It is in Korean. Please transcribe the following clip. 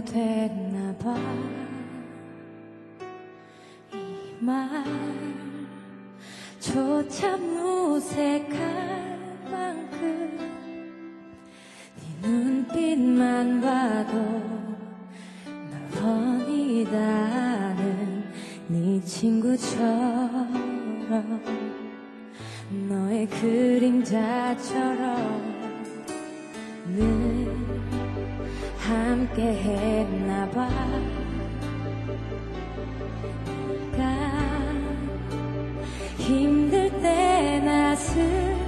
오래됐나 봐. 이 말조차 무색할 만큼 네 눈빛만 봐도 다 아는 네 친구처럼 너의 그림자처럼 함께 했나봐. 네가 힘들 때 나서는